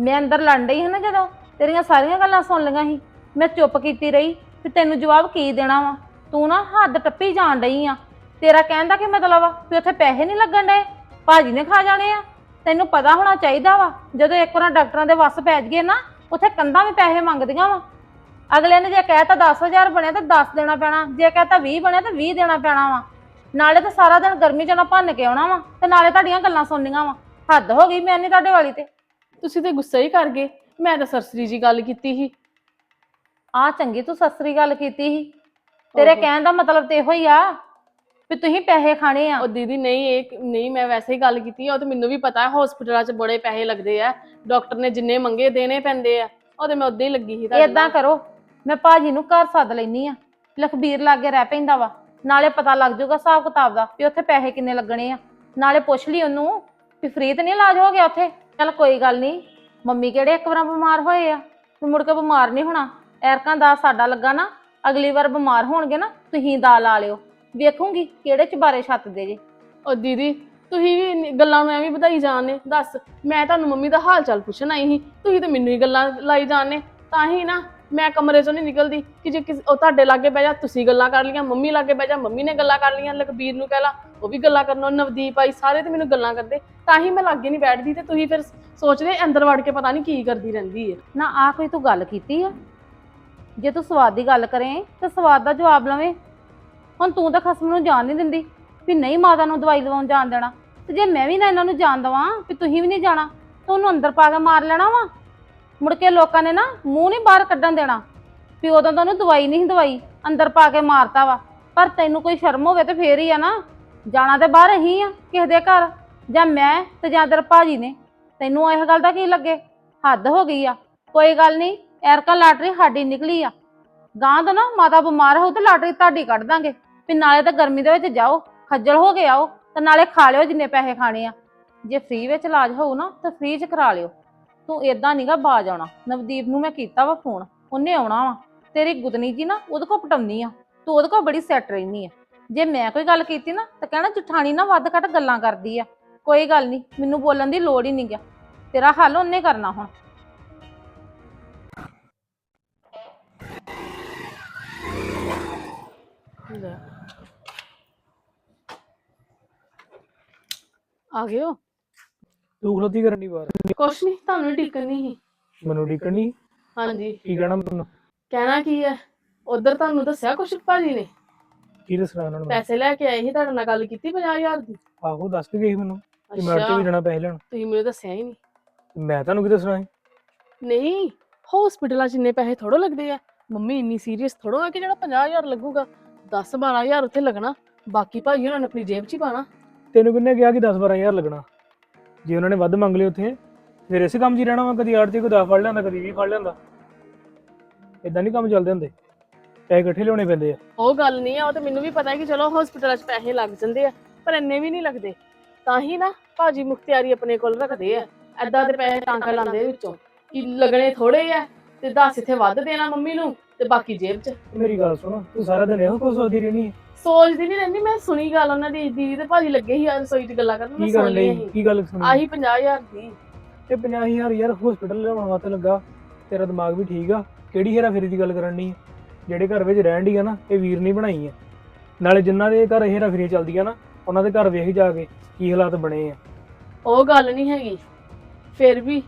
ਮੈਂ ਅੰਦਰ ਲੜ ਡਈ ਹਾਂ ਨਾ ਜਦੋਂ, ਤੇਰੀਆਂ ਸਾਰੀਆਂ ਗੱਲਾਂ ਸੁਣ ਲਈਆਂ ਸੀ। ਮੈਂ ਚੁੱਪ ਕੀਤੀ ਰਹੀ ਤੇ ਤੈਨੂੰ ਜਵਾਬ ਕੀ ਦੇਣਾ ਵਾ? ਤੂੰ ਨਾ ਹੱਦ ਟੱਪੀ ਜਾਣ ਡਈ ਆ। ਤੇਰਾ ਕਹਿਣ ਦਾ ਕੀ ਮਤਲਬ ਆ? ਵੀ ਉੱਥੇ ਪੈਸੇ ਨਹੀਂ ਲੱਗਣ ਡਏ? ਭਾਜੀ ਨੇ ਖਾ ਜਾਣੇ ਆ। ਤੈਨੂੰ ਪਤਾ ਹੋਣਾ ਚਾਹੀਦਾ ਵਾ, ਜਦੋਂ ਇੱਕ ਵਾਰ ਡਾਕਟਰਾਂ ਦੇ ਵੱਸ ਪੈ ਜਗੇ ਨਾ, ਉੱਥੇ ਕੰਧਾਂ ਵੀ ਪੈਸੇ ਮੰਗਦੀਆਂ ਵਾ। ਅਗਲੇ ਨੇ ਜੇ ਕਹਿਤਾ 10000 ਬਣਿਆ, ਤਾਂ 10 ਦੇਣਾ ਪੈਣਾ। ਜੇ ਕਹਿਤਾ 20 ਬਣਿਆ, ਤਾਂ 20 ਦੇਣਾ ਪੈਣਾ ਵਾ। ਨਾਲੇ ਤਾਂ ਸਾਰਾ ਦਿਨ ਗਰਮੀ ਚ ਨਾ ਭੰਨ ਕੇ ਆਉਣਾ ਵਾ ਤੇ ਨਾਲੇ ਤੁਹਾਡੀਆਂ ਗੱਲਾਂ ਸੁਣਨੀਆਂ ਵਾ। ਹੱਦ ਹੋ ਗਈ ਮੈਂ ਨਹੀਂ ਤੁਹਾਡੇ ਵਾਲੀ ਤੇ। ਤੁਸੀਂ ਤੇ ਗੁੱਸਾ ਹੀ ਕਰ ਗਏ। ਮੈਂ ਤਾਂ ਸਰਸਰੀ ਜੀ ਗੱਲ ਕੀਤੀ ਸੀ। ਆ ਚੰਗੀ ਤੂੰ ਸਸਰੀ ਗੱਲ ਕੀਤੀ ਸੀ। ਤੇਰੇ ਓਹੋ। ਕਹਿਣ ਦਾ ਮਤਲਬ ਤੇ ਇਹੋ ਹੀ ਆ ਵੀ ਤੁਸੀਂ ਪੈਸੇ ਖਾਣੇ ਆ। ਉਹ ਦੀਦੀ ਨਹੀਂ ਇਹ ਨਹੀਂ ਮੈਂ ਵੈਸੇ ਹੀ ਗੱਲ ਕੀਤੀ ਆ। ਉਹ ਤੇ ਮੈਨੂੰ ਵੀ ਪਤਾ ਹੈ ਹਸਪੀਟਲਾਂ 'ਚ ਬੜੇ ਪੈਸੇ ਲੱਗਦੇ ਆ। ਡਾਕਟਰ ਨੇ ਜਿੰਨੇ ਮੰਗੇ ਦੇਣੇ ਪੈਂਦੇ ਆ। ਉਹ ਤੇ ਮੈਂ ਉਦਾਂ ਹੀ ਲੱਗੀ ਸੀ ਤੁਹਾਡੇ ਏਦਾਂ ਨਾਲ। ਕਰੋ ਮੈਂ ਭਾਜੀ ਨੂੰ ਘਰ ਸੱਦ ਲੈਣੀ ਆ। ਲਖਬੀਰ ਲਾਗੇ ਰਹਿ ਪੈਂਦਾ ਵਾ। ਨਾਲੇ ਪਤਾ ਲੱਗ ਜਾਊਗਾ ਹਿਸਾਬ ਕਿਤਾਬ ਦਾ ਵੀ ਉੱਥੇ ਪੈਸੇ ਕਿੰਨੇ ਲੱਗਣੇ ਆ। ਨਾਲੇ ਪੁੱਛ ਲਈ ਉਹਨੂੰ ਵੀ ਫ੍ਰੀ ਤੇ ਨਹੀਂ ਇਲਾਜ ਹੋ ਗਿਆ ਉੱਥੇ। ਚੱਲ ਕੋਈ ਗੱਲ ਨਹੀਂ, ਮੰਮੀ ਕਿਹੜੇ ਇੱਕ ਵਾਰ ਬਿਮਾਰ ਹੋਏ ਆ? ਵੀ ਮੁੜ ਕੇ ਬਿਮਾਰ ਨਹੀਂ ਹੋਣਾ। ਐਰਕਾਂ ਦਾ ਸਾਡਾ ਲੱਗਾ ਨਾ, ਅਗਲੀ ਵਾਰ ਬਿਮਾਰ ਹੋਣਗੇ ਨਾ, ਤੁਸੀਂ ਦਾ ਲਾ ਲਿਓ। ਵੇਖੂੰਗੀ ਕਿਹੜੇ ਚਬਾਰੇ ਛੱਤ ਦੇ ਜੇ। ਉਹ ਦੀਦੀ, ਤੁਸੀਂ ਵੀ ਇੰਨੀ ਗੱਲਾਂ ਨੂੰ ਐਵੇਂ ਵਧਾਈ ਜਾਂਦੇ। ਦੱਸ, ਮੈਂ ਤੁਹਾਨੂੰ ਮੰਮੀ ਦਾ ਹਾਲ ਚਾਲ ਪੁੱਛਣ ਆਈ ਸੀ। ਤੁਸੀਂ ਤਾਂ ਮੈਨੂੰ ਹੀ ਗੱਲਾਂ ਲਾਈ ਜਾਂਦੇ। ਤਾਂ ਹੀ ਨਾ ਮੈਂ ਕਮਰੇ ਚੋਂ ਨਹੀਂ ਨਿਕਲਦੀ ਕਿ ਜੇ ਕਿਸ- ਉਹ ਤੁਹਾਡੇ ਲਾਗੇ ਬਹਿ ਜਾ, ਤੁਸੀਂ ਗੱਲਾਂ ਕਰ ਲੀਆਂ ਮੰਮੀ ਲਾਗੇ ਬਹਿ ਜਾ, ਮੰਮੀ ਨੇ ਗੱਲਾਂ ਕਰ ਲੀਆਂ ਲਖਬੀਰ ਨੂੰ ਕਹਿ ਲਾ, ਉਹ ਵੀ ਗੱਲਾਂ ਕਰਨੋਂ, ਨਵਦੀਪ ਆਈ, ਸਾਰੇ ਤੇ ਮੈਨੂੰ ਗੱਲਾਂ ਕਰਦੇ, ਤਾਂ ਹੀ ਮੈਂ ਲਾਗੇ ਨਹੀਂ ਬੈਠਦੀ ਤੇ ਤੁਸੀਂ ਫਿਰ ਸੋਚਦੇ ਅੰਦਰ ਵੜ ਕੇ ਪਤਾ ਨਹੀਂ ਕੀ ਕਰਦੀ ਰਹਿੰਦੀ ਹੈ ਨਾ ਆ ਕੋਈ ਤੂੰ ਗੱਲ ਕੀਤੀ ਆ? ਜੇ ਤੂੰ ਸਵਾਦ ਦੀ ਗੱਲ ਕਰੇ, ਤਾਂ ਸਵਾਦ ਦਾ ਜਵਾਬ ਲਵੇਂ। ਹੁਣ ਤੂੰ ਤਾਂ ਖਸਮ ਨੂੰ ਜਾਣ ਨਹੀਂ ਦਿੰਦੀ ਵੀ ਨਹੀਂ ਮਾਤਾ ਨੂੰ ਦਵਾਈ ਲਵਾਉਣ ਜਾਣ ਦੇਣਾ। ਤੇ ਜੇ ਮੈਂ ਵੀ ਨਾ ਇਹਨਾਂ ਨੂੰ ਜਾਣ ਦਵਾਂ, ਵੀ ਤੁਸੀਂ ਵੀ ਨਹੀਂ ਜਾਣਾ, ਤਾਂ ਉਹਨੂੰ ਅੰਦਰ ਪਾ ਕੇ ਮਾਰ ਲੈਣਾ ਵਾ। ਮੁੜ ਕੇ ਲੋਕਾਂ ਨੇ ਨਾ ਮੂੰਹ ਨਹੀਂ ਬਾਹਰ ਕੱਢਣ ਦੇਣਾ। ਵੀ ਉਦੋਂ ਤਾਂ ਉਹਨੂੰ ਦਵਾਈ ਨਹੀਂ ਸੀ ਦਵਾਈ, ਅੰਦਰ ਪਾ ਕੇ ਮਾਰਤਾ ਵਾ। ਪਰ ਤੈਨੂੰ ਕੋਈ ਸ਼ਰਮ ਹੋਵੇ ਤੇ ਫੇਰ ਹੀ ਆ ਨਾ। ਜਾਣਾ ਤੇ ਬਾਹਰ ਹੀ ਆ, ਕਿਸੇ ਦੇ ਘਰ। ਜਾਂ ਮੈਂ ਤੇ ਜਾਂ ਤੇਰੇ ਭਾਜੀ ਨੇ। ਤੈਨੂੰ ਇਹ ਗੱਲ ਦਾ ਕੀ ਲੱਗੇ? ਹੱਦ ਹੋ ਗਈ ਆ। ਕੋਈ ਗੱਲ ਨਹੀਂ ਐਰਕਾ ਲਾਟਰੀ ਸਾਡੀ ਨਿਕਲੀ ਆ। ਗਾਂ ਤੋਂ ਨਾ ਮਾਤਾ ਬਿਮਾਰ ਹੋਊ ਤੇ ਲਾਟਰੀ ਤੁਹਾਡੀ ਕੱਢ ਦਾਂਗੇ। ਵੀ ਨਾਲੇ ਤਾਂ ਗਰਮੀ ਦੇ ਵਿੱਚ ਜਾਓ, ਖੱਜਲ ਹੋ ਕੇ ਆਓ ਤੇ ਨਾਲੇ ਖਾ ਲਿਓ ਜਿੰਨੇ ਪੈਸੇ ਖਾਣੇ ਆ। ਜੇ ਫ੍ਰੀ ਵਿੱਚ ਇਲਾਜ ਹੋਊ ਨਾ, ਤਾਂ ਫ੍ਰੀ ਚ ਕਰਾ ਲਿਓ। ਤੂੰ ਏਦਾਂ ਨਹੀਂਗਾ ਬਾਜ ਆਉਣਾ। ਨਵਦੀਪ ਨੂੰ ਮੈਂ ਕੀਤਾ ਵਾ ਫੋਨ, ਉਹਨੇ ਆਉਣਾ ਵਾ। ਤੇਰੀ ਗੁਦਨੀ ਜੀ ਨਾ ਉਹਦੇ ਕੋਲ ਪਟਾਉਣੀ ਆ, ਤੂੰ ਉਹਦੇ ਕੋਲ ਬੜੀ ਸੈੱਟ ਰਹਿਨੀ ਆ। ਜੇ ਮੈਂ ਕੋਈ ਗੱਲ ਕੀਤੀ ਨਾ, ਤਾਂ ਕਹਿਣਾ ਜਠਾਣੀ ਨਾ ਵੱਧ ਘੱਟ ਗੱਲਾਂ ਕਰਦੀ ਆ। ਕੋਈ ਗੱਲ ਨਹੀਂ ਮੈਨੂੰ ਬੋਲਣ ਦੀ ਲੋੜ ਹੀ ਨਹੀਂ ਗਿਆ ਤੇਰਾ ਹੱਲ ਉਹਨੇ ਕਰਨਾ ਹੁਣ। ਆ ਗਏ ਹੋ ਤੂੰ ਖਲੋਤੀ ਕਰਨ ਦੀ ਬਾਹਰ। ਕੁਛ ਨਹੀਂ ਤੁਹਾਨੂੰ ਟਿਕਣ ਨਹੀਂ ਸੀ। ਮੈਨੂੰ ਡਿੱਕਣੀ ਹਾਂਜੀ। ਕੀ ਕਹਿਣਾ ਮੈਨੂੰ? ਕਹਿਣਾ ਕੀ ਹੈ ਉਧਰ ਤੁਹਾਨੂੰ ਦੱਸਿਆ ਕੁਛ ਭਾਜੀ ਨੇ? ਕੀ ਦੱਸਣਾ ਉਹਨਾਂ ਨੂੰ? ਮੈਂ? ਪੈਸੇ ਲੈ ਕੇ ਆਏ ਸੀ ਤੁਹਾਡੇ ਨਾਲ ਗੱਲ ਕੀਤੀ 50000 ਦੀ? ਆਹੋ ਦੱਸ ਕੇ ਗਈ ਮੈਨੂੰ ਕਿ ਮੈਂ ਅੱਛਾ। ਤੇ ਵੀ ਜਾਣਾ ਪੈਸੇ ਲੈਣ। ਤੁਸੀਂ ਮੈਨੂੰ ਦੱਸਿਆ ਹੀ ਨਹੀਂ। ਮੈਂ ਤੁਹਾਨੂੰ ਕੀ ਦੱਸਣਾ ਸੀ? ਨਹੀਂ ਹਸਪੀਟਲਾਂ 'ਚ ਇੰਨੇ ਪੈਸੇ ਥੋੜੋ ਲੱਗਦੇ ਆ। ਮੰਮੀ ਇੰਨੀ ਸੀਰੀਅਸ ਥੋੜੋ ਹੈ ਕਿ ਜਿਹੜਾ 50000 ਲੱਗੂਗਾ 10 12000 ਉੱਥੇ ਲੱਗਣਾ। ਬਾਕੀ ਭਾਜੀ ਉਹਨਾਂ ਨੇ ਆਪਣੀ ਜੇਬ 'ਚ ਹੀ ਪਾਣਾ ਤੈਨੂੰ ਕਿੰਨੇ ਕਿਹਾ ਕਿ 10 12000 ਲੱਗਣਾ? ਜੇ ਉਹਨਾਂ ਨੇ ਵੱਧ ਮੰਗ ਲਏ ਉੱਥੇ ਫਿਰ ਇਸੇ ਕੰਮ 'ਚ ਹੀ ਰਹਿਣਾ ਵਾ ਕਦੀ ਆੜਤੀ ਕੋਈ 10 ਫੜ ਲੈਂਦਾ ਕਦੀ 20 ਫੜ ਲੈਂਦਾ। ਇਦਾਂ ਨਹੀਂ ਕੰਮ ਚੱਲਦੇ ਹੁੰਦੇ ਪੈਸੇ ਇਕੱਠੇ ਲਿਆਉਣੇ ਪੈਂਦੇ ਆ। ਉਹ ਗੱਲ ਨਹੀਂ ਆ ਉਹ ਤੇ ਮੈਨੂੰ ਵੀ ਪਤਾ ਹੈ ਕਿ ਚਲੋ ਹਸਪੀਟਲਾਂ 'ਚ ਪੈਸੇ ਲੱਗ ਜਾਂਦੇ ਆ ਪਰ ਇੰਨੇ ਵੀ ਨਹੀਂ ਲੱਗਦੇ। ਤਾਂ ਹੀ ਨਾ ਭਾਜੀ ਮੁਖਤਿਆਰੀ ਆਪਣੇ ਕੋਲ ਰੱਖਦੇ ਆ। ਐਦਾਂ ਦੇ ਪੈਸੇ ਟਾਂਕਾ ਲਾਉਂਦੇ ਵਿੱਚੋਂ ਕਿ ਲੱਗਣੇ ਥੋੜੇ ਆ ਤੇ 10 ਇੱਥੇ ਵੱਧ ਦੇਣਾ ਮੰਮੀ ਨੂੰ ਤੇ ਬਾਕੀ ਜੇਬ 'ਚ। ਮੇਰੀ ਗੱਲ ਸੁਣ ਤੂੰ ਸਾਰਾ ਦਿਨ ਇਹੋ ਕੁਝ ਸੋਚਦੀ ਰਹਿਣੀ ਹੈ ਸੋਚਦੀ ਨਹੀਂ ਰਹਿੰਦੀ ਮੈਂ ਸੁਣੀ ਗੱਲ ਉਹਨਾਂ ਦੀ ਦੀਦੀ ਤੇ ਭਾਜੀ ਲੱਗੇ ਸੀ ਆ ਰਸੋਈ 'ਚ ਗੱਲਾਂ ਕਰਨ ਮੈਂ ਕੀ ਸੁਣ ਲਈ? ਲਈ ਕੀ ਗੱਲ ਸੁਣੀ? ਆਹੀ 50000 ਦੀ। ਇਹ 50000 ਯਾਰ ਹਸਪੀਟਲ ਲਿਆਉਣ ਵਾਸਤੇ ਲੱਗਾ। ਤੇਰਾ ਦਿਮਾਗ ਵੀ ਠੀਕ ਆ। ਕਿਹੜੀ ਹੇਰਾ ਫੇਰੀ ਦੀ ਗੱਲ ਕਰਨ ਦੀ ਜਿਹੜੇ ਘਰ ਵਿੱਚ ਰਹਿਣ ਦੀ ਆ ਨਾ ਇਹ ਵੀਰ ਨਹੀਂ ਬਣਾਈ ਆ। ਨਾਲੇ ਜਿਨ੍ਹਾਂ ਦੇ ਘਰ ਹੇਰਾ ਫੇਰੀ ਚੱਲਦੀਆਂ ਨਾ ਉਹਨਾਂ ਦੇ ਘਰ ਵੇਖ ਜਾ ਕੇ ਕੀ ਹਾਲਾਤ ਬਣੇ ਆ। ਉਹ ਗੱਲ ਨਹੀਂ ਹੈਗੀ। ਫਿਰ ਵੀ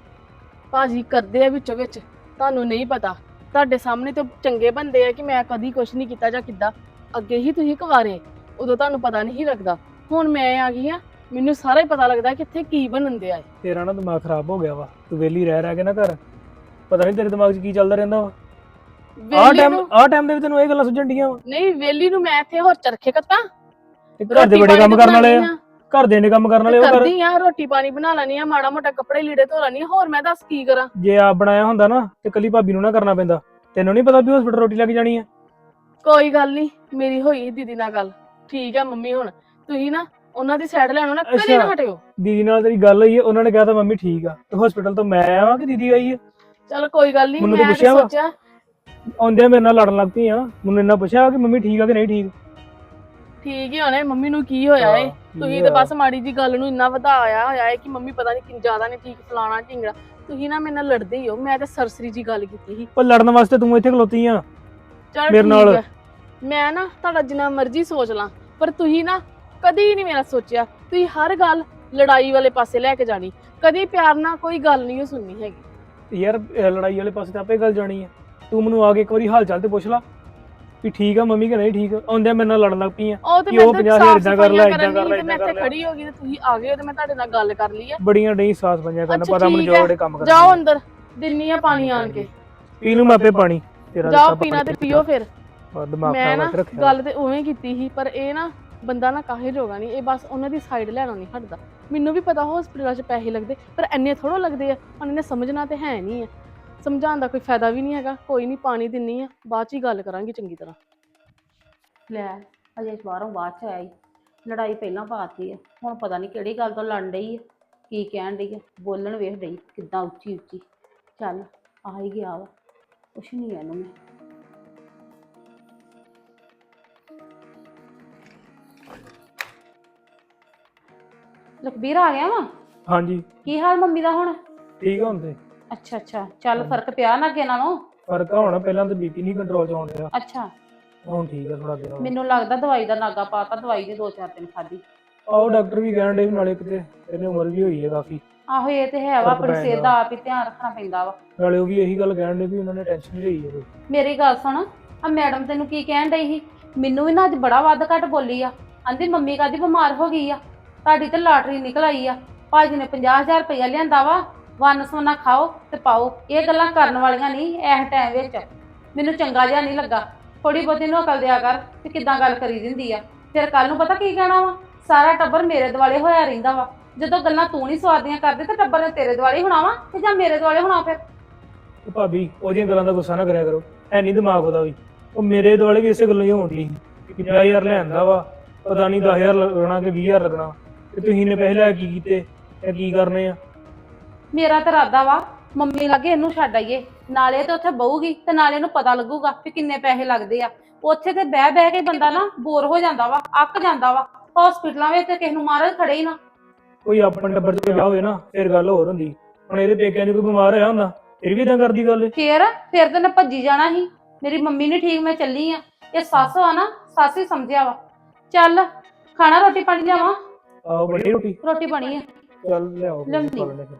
ਭਾਜੀ ਕਰਦੇ ਆ ਵਿੱਚੋਂ ਵਿੱਚ। ਤੁਹਾਨੂੰ ਨਹੀਂ ਪਤਾ। ਤੁਹਾਡੇ ਸਾਹਮਣੇ ਤੇ ਚੰਗੇ ਬੰਦੇ ਆ ਕਿ ਮੈਂ ਕਦੀ ਕੁਝ ਨਹੀਂ ਕੀਤਾ ਜਾਂ ਕਿੱਦਾਂ। ਅੱਗੇ ਹੀ ਤੁਸੀਂ ਕੁਵਾਰੇ ਉਦੋਂ ਤੁਹਾਨੂੰ ਪਤਾ ਨਹੀਂ ਲੱਗਦਾ। ਹੁਣ ਮੈਂ ਆ ਗਈ ਆ ਮੈਨੂੰ ਸਾਰਾ ਹੀ ਪਤਾ ਲੱਗਦਾ ਕਿ ਇੱਥੇ ਕੀ ਬਣਨ ਦਿਆ ਹੈ। ਤੇਰਾ ਨਾ ਦਿਮਾਗ ਖਰਾਬ ਹੋ ਗਿਆ ਵਾ ਤੂੰ ਵਿਹਲੀ ਰਹਿ ਰਹਿ ਕੇ ਨਾ ਘਰ। ਪਤਾ ਨਹੀਂ ਤੇਰੇ ਦਿਮਾਗ 'ਚ ਕੀ ਚੱਲਦਾ ਰਹਿੰਦਾ ਵਾ। ਆਹ ਵੇਲੀ ਟਾਈਮ ਨੂੰ ਆਹ ਟਾਈਮ ਦੇ ਵੀ ਤੈਨੂੰ ਇਹ ਗੱਲਾਂ ਸੁਝਣ ਡੀਆਂ ਵਾ। ਨਹੀਂ ਵੇਲੀ ਨੂੰ ਮੈਂ ਇੱਥੇ ਹੋਰ ਚਰਖੇ ਕੱਟਾਂ। ਤੇ ਘਰ ਦੇ ਬੜੇ ਕੰਮ ਕਰਨ ਵਾਲੇ ਆ। ਘਰ ਦੇ ਨੇ ਕੰਮ ਕਰਨ ਵਾਲੇ ਉਹ ਕਰ ਕਰਦੀ ਆ ਰੋਟੀ ਪਾਣੀ ਬਣਾ ਲੈਣੀ ਆ ਮਾੜਾ ਮੋਟਾ ਕੱਪੜੇ ਲੀੜੇ ਧੋ ਲੈਣੀ ਆ ਹੋਰ ਮੈਂ ਦੱਸ ਕੀ ਕਰਾਂ? ਜੇ ਆਪ ਬਣਾਇਆ ਹੁੰਦਾ ਨਾ ਤੇ ਕੱਲੀ ਭਾਬੀ ਨੂੰ ਨਾ ਕਰਨਾ ਪੈਂਦਾ। ਤੈਨੂੰ ਨਹੀਂ ਪਤਾ ਵੀ ਹਸਪੀਟਲ ਰੋਟੀ ਲੈ ਕੇ ਜਾਣੀ ਆ? ਕੋਈ ਗੱਲ ਨਹੀਂ ਮੇਰੀ ਹੋਈ ਸੀ ਦੀਦੀ ਨਾਲ ਗੱਲ। ਠੀਕ ਆ ਮੰਮੀ ਹੁਣ ਤੁਸੀਂ ਨਾ ਉਹਨਾਂ ਦੀ ਸਾਈਡ ਲੈਣੋ ਨਾ ਕਦੇ ਨਾ ਅੱਛਾ। ਹਟਿਓ। ਦੀਦੀ ਨਾਲ ਤੇਰੀ ਗੱਲ ਹੋਈ ਹੈ ਉਹਨਾਂ ਨੇ ਕਿਹਾ ਤਾਂ ਮੰਮੀ ਠੀਕ ਆ। ਤੇ ਹਸਪੀਟਲ ਤੋਂ ਮੈਂ ਆਇਆ ਵਾਂ ਕਿ ਦੀਦੀ ਆਈ ਹੈ ਚਲ ਕੋਈ ਗੱਲ ਨਹੀਂ ਮੈਨੂੰ ਤਾਂ ਮੈਂ ਪੁੱਛਿਆ ਤਾਂ ਵਾ। ਸੋਚਿਆ। ਆਉਂਦਿਆਂ ਮੇਰੇ ਨਾਲ ਲੜਨ ਲੱਗ ਪਈ ਆ। ਮੈਨੂੰ ਇੰਨਾ ਪੁੱਛਿਆ ਕਿ ਮੰਮੀ ਠੀਕ ਆ ਕਿ ਨਹੀਂ ਠੀਕ? ਠੀਕ ਹੀ ਹੋਣੇ ਮੰਮੀ ਨੂੰ ਕੀ ਹੋਇਆ ਏ? ਹਾਂ, ਕੀ ਤੁਸੀਂ ਤਾਂ ਹੋਇਆ? ਬਸ ਮਾੜੀ ਜੀ ਗੱਲ ਨੂੰ ਇੰਨਾ ਵਧਾਇਆ ਹੋਇਆ ਏ ਕਿ ਮੰਮੀ ਪਤਾ ਨਹੀਂ ਕਿੰਨ ਜ਼ਿਆਦਾ ਨਹੀਂ ਠੀਕ ਫਲਾਣਾ ਢਿੰਗੜਾ। ਤੁਸੀਂ ਨਾ ਮੇਰੇ ਨਾਲ ਲੜਦੇ ਹੀ ਹੋ ਮੈਂ ਤਾਂ ਸਰਸਰੀ ਜੀ ਗੱਲ ਕੀਤੀ ਸੀ। ਪਰ ਲੜਨ ਵਾਸਤੇ ਤੂੰ ਇੱਥੇ ਖਲੋਤੀ ਆ। ਚਲ ਮੇਰੇ ਨਾਲ। ਮੈਂ ਨਾ ਤੁਹਾਡਾ ਜਿੰਨਾ ਮਰਜ਼ੀ ਸੋਚ ਲਾਂ ਪਰ ਤੁਸੀਂ ਨਾ ਕਦੀ ਨਹੀਂ ਮੇਰਾ ਸੋਚਿਆ। ਤੁਸੀਂ ਹਰ ਗੱਲ ਲੜਾਈ ਵਾਲੇ ਪਾਸੇ ਲੈ ਕੇ ਜਾਣੀ ਕਦੀ ਪਿਆਰ ਨਾਲ ਕੋਈ ਗੱਲ ਨਹੀਂ ਸੁਣਨੀ ਹੈਗੀ। ਯਾਰ ਇਹ ਲੜਾਈ ਵਾਲੇ ਪਾਸੇ ਤਾਂ ਆਪੇ ਗੱਲ ਜਾਣੀ ਆ। ਤੂੰ ਮੈਨੂੰ ਆ ਕੇ ਇੱਕ ਵਾਰੀ ਹਾਲ ਚਾਲ ਤੇ ਪੁੱਛ ਲਾ ਵੀ ਠੀਕ ਆ ਮੰਮੀ ਕਿ ਨਹੀਂ ਠੀਕ? ਆਉਂਦਿਆਂ ਮੇਰੇ ਨਾਲ ਲੜਨ ਲੱਗ ਪਈ ਆ ਉਹ ਤੇ ਕਿ ਮੈਂ ਉਹ ਪੰਜਾਹ ਏਦਾਂ ਕਰ ਲੈ, ਕਰ ਤੇ ਮੈਂ ਏਦਾਂ ਇੱਥੇ ਕਰ ਲੈ। ਖੜੀ ਹੋ ਗਈ ਤੇ ਤੁਸੀਂ ਆ ਗਏ ਹੋ ਤੇ ਮੈਂ ਤੁਹਾਡੇ ਨਾਲ ਗੱਲ ਕਰ ਲਈ ਹੈ ਬੜੀਆਂ ਡਈ ਸਾਸ ਪੰਜਾਂ ਕਰਨ ਅੱਛਾ, ਪਤਾ ਮੈਨੂੰ ਠੀਕ ਜੋ ਹੈ। ਜਿਹੜੇ ਕੰਮ ਕਰਦੇ ਜਾਓ ਅੰਦਰ ਦਿੰਨੀ ਆ ਪਾਣੀ ਆਣ ਕੇ। ਪੀ ਲੂ ਮੈਂ ਆਪੇ ਪਾਣੀ। ਤੇਰਾ ਜਾਓ ਪੀਣਾ ਤੇ ਪੀਓ ਫਿਰ। ਔਰ ਦਿਮਾਗ ਮੈਂ ਖਰਾਬ ਨਾ ਰੱਖਿਆ। ਗੱਲ ਤੇ ਉਵੇਂ ਕੀਤੀ ਸੀ ਪਰ ਇਹ ਨਾ ਬੰਦਾ ਨਾ ਕਾਹੇ ਜੋਗਾ ਨਹੀਂ ਇਹ ਬਸ ਉਹਨਾਂ ਦੀ ਸਾਈਡ ਲੈਣੋਂ ਨਹੀਂ ਹਟਦਾ। ਮੈਨੂੰ ਵੀ ਪਤਾ ਹਸਪੀਟਲਾਂ 'ਚ ਪੈਸੇ ਲੱਗਦੇ ਪਰ ਇੰਨੇ ਥੋੜੋ ਲੱਗਦੇ ਆ ਹੁਣ ਇਹਨੇ ਸਮਝਣਾ ਤੇ ਹੈ ਨਹੀਂ ਆ। ਸਮਝਾਉਣ ਦਾ ਕੋਈ ਫਾਇਦਾ ਵੀ ਨਹੀਂ ਹੈਗਾ ਕੋਈ ਨਹੀਂ ਪਾਣੀ ਦਿੰਨੀ ਆ ਬਾਅਦ 'ਚ ਹੀ ਗੱਲ ਕਰਾਂਗੇ ਚੰਗੀ ਤਰ੍ਹਾਂ। ਲੈ ਅਜੇ ਬਾਹਰੋਂ ਬਾਅਦ ਚ ਆਈ। ਲੜਾਈ ਪਹਿਲਾਂ ਪਾਤੀ ਆ ਹੁਣ ਪਤਾ ਨਹੀਂ ਕਿਹੜੀ ਗੱਲ ਤੋਂ ਲੜਨ ਡਈ ਆ ਕੀ ਕਹਿਣ ਡਈ ਆ ਬੋਲਣ ਵੇਖ ਡਈ ਕਿੱਦਾਂ ਉੱਚੀ ਉੱਚੀ ਚੱਲ ਆ ਹੀ ਗਿਆ ਵਾ। ਕੁਛ ਨਹੀਂ ਇਹਨੂੰ ਮੈਂ। ਲਖਬੀਰ ਆ ਗਿਆ ਵਾ? ਹਾਂਜੀ। ਕੀ ਹਾਲ ਮੰਮੀ ਦਾ ਹੁਣ? ਠੀਕ ਆ ਹੁਣ ਤੇ। ਅੱਛਾ ਅੱਛਾ। ਚੱਲ ਫ਼ਰਕ ਪਿਆ ਨਾ ਅੱਗੇ ਨਾਲੋਂ। ਫ਼ਰਕ ਆ ਹੁਣ ਪਹਿਲਾਂ ਤਾਂ ਬੀਪੀ ਨਹੀਂ ਕੰਟਰੋਲ ਚ ਆਉਣ ਰਿਹਾ ਅੱਛਾ। ਹੁਣ ਠੀਕ ਆ ਥੋੜਾ ਦਿਨ ਮੈਨੂੰ ਲੱਗਦਾ ਦਵਾਈ ਦਾ ਨਾਗਾ ਪਾਤਾ ਦਵਾਈ ਦੀ ਦੋ ਚਾਰ ਦਿਨ ਖਾਦੀ ਆਓ ਡਾਕਟਰ ਵੀ ਕਹਿਣ ਡੇ ਨਾਲੇ ਕਿਤੇ ਇਹਨੇ ਉਮਰ ਵੀ ਹੋਈ ਹੈ ਕਾਫੀ। ਆਹੋ ਇਹ ਤੇ ਹੈ ਵਾ ਫ਼ਰਕ ਆਪਣੀ ਪੈ ਸਿਹਤ ਜਾਂਦਾ। ਦਾ ਆਪ ਹੀ ਧਿਆਨ ਰੱਖਣਾ ਪੈਂਦਾ ਵਾ। ਨਾਲੇ ਉਹ ਵੀ ਇਹੀ ਗੱਲ ਕਹਿਣ ਡੇ ਵੀ ਉਹਨਾਂ ਨੇ ਟੈਨਸ਼ਨ ਨਹੀਂ ਲਈ ਹੈ ਕੋਈ। ਮੇਰੀ ਗੱਲ ਸੁਣ ਆ ਮੈਡਮ ਤੈਨੂੰ ਕੀ ਕਹਿਣ ਡਈ ਸੀ? ਮੈਨੂੰ ਵੀ ਨਾ ਅੱਜ ਬੜਾ ਵੱਧ ਘੱਟ ਬੋਲੀ ਆ। ਆਂਦੀ ਮੰਮੀ ਕਾਦੀ ਬਿਮਾਰ ਹੋ ਗਈ ਆ? ਤੁਹਾਡੀ ਤੇ ਲਾਟਰੀ ਨਿਕਲ ਆਈ ਆ। ਭਾਜੀ ਨੇ 50000 ਰੁਪਇਆ ਲਿਆਂਦਾ ਵਾ। ਵੰਨ ਸੋਨਾ ਖਾਓ ਤੇ ਪਾਓ। ਇਹ ਗੱਲਾਂ ਕਰਨ ਵਾਲੀਆਂ ਨਹੀਂ ਇਸ ਟਾਈਮ ਵਿੱਚ। ਮੈਨੂੰ ਚੰਗਾ ਜਿਹਾ ਨਹੀਂ ਲੱਗਾ। ਥੋੜੀ ਬਹੁਤੀ ਨੂੰ ਅਕਲ ਦਿਆ ਕਰ ਕਿ ਕਿੱਦਾਂ ਗੱਲ ਕਰੀ ਦਿੰਦੀ ਆ। ਫਿਰ ਕੱਲ ਨੂੰ ਪਤਾ ਕੀ ਕਹਿਣਾ ਵਾ? ਸਾਰਾ ਟੱਬਰ ਮੇਰੇ ਦੁਆਲੇ ਹੋਇਆ ਰਹਿੰਦਾ ਵਾ। ਜਦੋਂ ਗੱਲਾਂ ਤੂੰ ਨਹੀਂ ਸਵਾਦੀਆਂ ਕਰਦੇ ਤੇ ਟੱਬਰ ਨੇ ਤੇਰੇ ਦੁਆਲੇ ਹੋਣਾ ਵਾ ਤੇ ਜਾਂ ਮੇਰੇ ਦੁਆਲੇ ਹੋਣਾ ਫਿਰ? ਤੇ ਭਾਬੀ ਉਹਦੀਆਂ ਗੱਲਾਂ ਦਾ ਗੁੱਸਾ ਨਾ ਕਰਿਆ ਕਰੋ। ਐ ਨਹੀਂ ਦਿਮਾਗ ਉਹਦਾ ਵੀ। ਉਹ ਮੇਰੇ ਦੁਆਲੇ ਵੀ ਇਸੇ ਗੱਲੋਂ ਹੀ ਹੋਣੀ ਕਿ 50000 ਲੈਂਦਾ ਵਾ ਪਤਾ ਨਹੀਂ 10000 ਲੱਗਣਾ ਕਿ 20000 ਲੱਗਣਾ। ਤੇ ਤੁਸੀਂ ਨੇ ਪਹਿਲਾਂ ਕੀ ਕੀਤੇ? ਇਹ ਕੀ ਕਰਨੇ ਆ? ਮੇਰਾ ਤਾਂ ਇਰਾਦਾ ਵਾ ਮੰਮੀ ਲਾਗੇ ਇਹਨੂੰ ਛੱਡ ਆਈਏ। ਨਾਲੇ ਤੇ ਉੱਥੇ ਬਹੂਗੀ ਤੇ ਨਾਲੇ ਇਹਨੂੰ ਪਤਾ ਲੱਗੂਗਾ ਕਿ ਕਿੰਨੇ ਪੈਸੇ ਲੱਗਦੇ ਆ। ਉੱਥੇ ਤੇ ਬਹਿ ਬਹਿ ਕੇ ਬੰਦਾ ਨਾ ਬੋਰ ਹੋ ਜਾਂਦਾ ਵਾ ਅੱਕ ਜਾਂਦਾ ਵਾ। ਹਸਪੀਟਲਾਂ ਵਿੱਚ ਤੇ ਕਿਸੇ ਨੂੰ ਮਾਰਨ ਖੜੇ ਹੀ ਨਾ। ਕੋਈ ਆਪਣੇ ਟੱਬਰ ਚ ਵਿਆਹ ਹੋਵੇ ਨਾ ਫਿਰ ਗੱਲ ਹੋਰ ਹੁੰਦੀ। ਹੁਣ ਇਹਦੇ ਪੇਕਿਆਂ 'ਚ ਕੋਈ ਬਿਮਾਰ ਹੋਇਆ ਹੁੰਦਾ ਫਿਰ ਵੀ ਇਦਾਂ ਕਰਦੀ ਗੱਲ? ਇਹ। ਫੇਰ ਫੇਰ ਤੇ ਮੈਂ ਭੱਜੀ ਜਾਣਾ ਸੀ। ਮੇਰੀ ਮੰਮੀ ਨਹੀਂ ਠੀਕ ਮੈਂ ਚੱਲੀ ਆ। ਇਹ ਸੱਸ ਆ ਨਾ ਸੱਸ ਹੀ ਸਮਝਿਆ ਵਾ। ਚੱਲ ਖਾਣਾ ਰੋਟੀ ਪਾਣੀ ਲਿਆਵਾਂ? ਆਹੋ ਬੜੀ ਰੋਟੀ? ਰੋਟੀ ਬਣੀ ਆ। ਚੱਲ ਲਿਆਓ ਲਿਆਉਂਦੀ। ਖਾ ਲੈਂਦੇ ਫਿਰ।